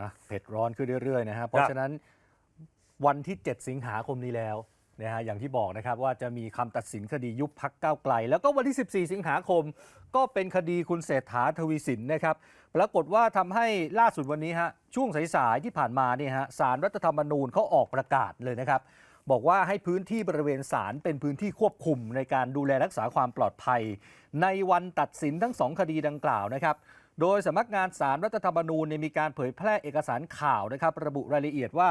อะเผ็ดร้อนขึ้นเรื่อยๆนะฮะเพราะฉะนั้นวันที่ 7 สิงหาคมนี้แล้วนะฮะอย่างที่บอกนะครับว่าจะมีคำตัดสินคดียุบพักก้าวไกล แล้วก็วันที่ 14 สิงหาคม ก็เป็นคดีคุณเศรษฐาทวีสินนะครับปรากฏว่าทำให้ล่าสุดวันนี้ฮะช่วงสายๆที่ผ่านมาเนี่ยฮะสารรัฐธรรมนูญเขาออกประกาศเลยนะครับ บอกว่าให้พื้นที่บริเวณศาลเป็นพื้นที่ควบคุมในการดูแลรักษาความปลอดภัย ในวันตัดสินทั้งสองคดีดังกล่าวนะครับโดยสำนักงานสารรัฐธรรมนูญเนี่ยมีการเผยแพร่เอกสารข่าวนะครับ ระบุรายละเอียดว่า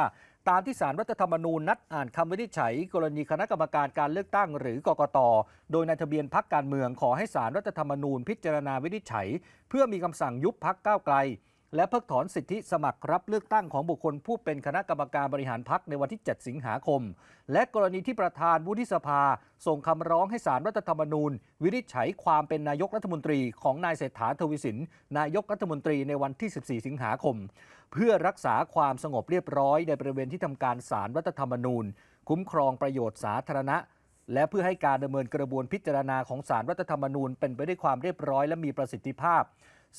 ตามที่สารรัฐธรรมนูญนัดอ่านคำวินิจฉัย กรณีคณะกรรมการการเลือกตั้งหรือกกต โดยนายทะเบียนพักการเมืองขอให้สารรัฐธรรมนูญพิจารณาวินิจฉัย เพื่อมีคำสั่งยุบพักก้าวไกล และเพิกถอนสิทธิสมัครรับเลือกตั้งของบุคคลผู้เป็นคณะกรรมการบริหารพักในวันที่ 7 สิงหาคม และกรณีที่ประธานวุฒิสภา ส่งคำร้องให้สารรัฐธรรมนูญ วินิจฉัยความเป็นนายกรัฐมนตรีของนายเศรษฐาทวีสิน นายกรัฐมนตรีในวันที่ 14 สิงหาคม เพื่อรักษาความสงบเรียบร้อยในบริเวณที่ทำการสารรัฐธรรมนูญ คุ้มครองประโยชน์สาธารณะและเพื่อให้การดำเนินกระบวนพิจารณาของสารรัฐธรรมนูญเป็นไปด้วยความเรียบร้อยและมีประสิทธิภาพ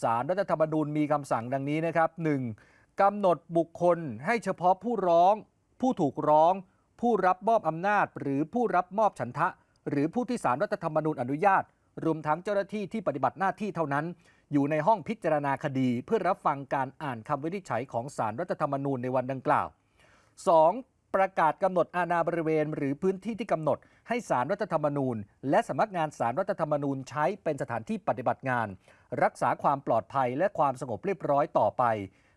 สารรัฐธรรมนูญมีคำสั่งดังนี้นะครับ 1. กำหนดบุคคลให้เฉพาะผู้ร้อง ผู้ถูกร้อง ผู้รับมอบอำนาจ หรือผู้รับมอบฉันทะ หรือผู้ที่สารรัฐธรรมนูญอนุญาต รวมทั้งเจ้าหน้าที่ที่ปฏิบัติหน้าที่เท่านั้น อยู่ในห้องพิจารณาคดี เพื่อรับฟังการอ่านคำวินิจฉัยของสารรัฐธรรมนูญในวันดังกล่าว 2. ประกาศกำหนดอาณาบริเวณ หรือพื้นที่ที่กำหนด ให้สารรัฐธรรมนูญ และสำนักงานสารรัฐธรรมนูญใช้เป็นสถานที่ปฏิบัติงาน รักษาความปลอดภัยและความสงบเรียบร้อยต่อไป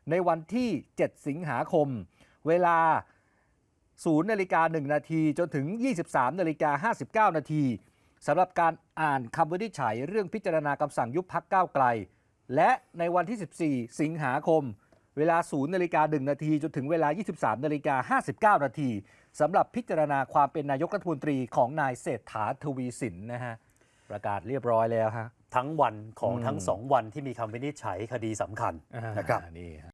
ในวันที่ 7 สิงหาคม เวลา 0นาฬิกา1นาทีจนถึง 23นาฬิกา59 นาทีสำหรับการอ่านคำวินิจฉัยเรื่องพิจารณาคำสั่งยุบพักก้าวไกล และในวันที่ 14 สิงหาคม เวลา 0 นาฬิกา 1 นาที จนถึงเวลา 23 นาฬิกา 59 นาทีสำหรับพิจารณาความเป็นนายกรัฐมนตรีของนายเศรษฐาทวีสินนะฮะ ประกาศเรียบร้อยแล้วฮะ ทั้งวันของอืมทั้งสองวันที่มีคำวินิจฉัยคดีสำคัญนะครับอ่านี่ฮะ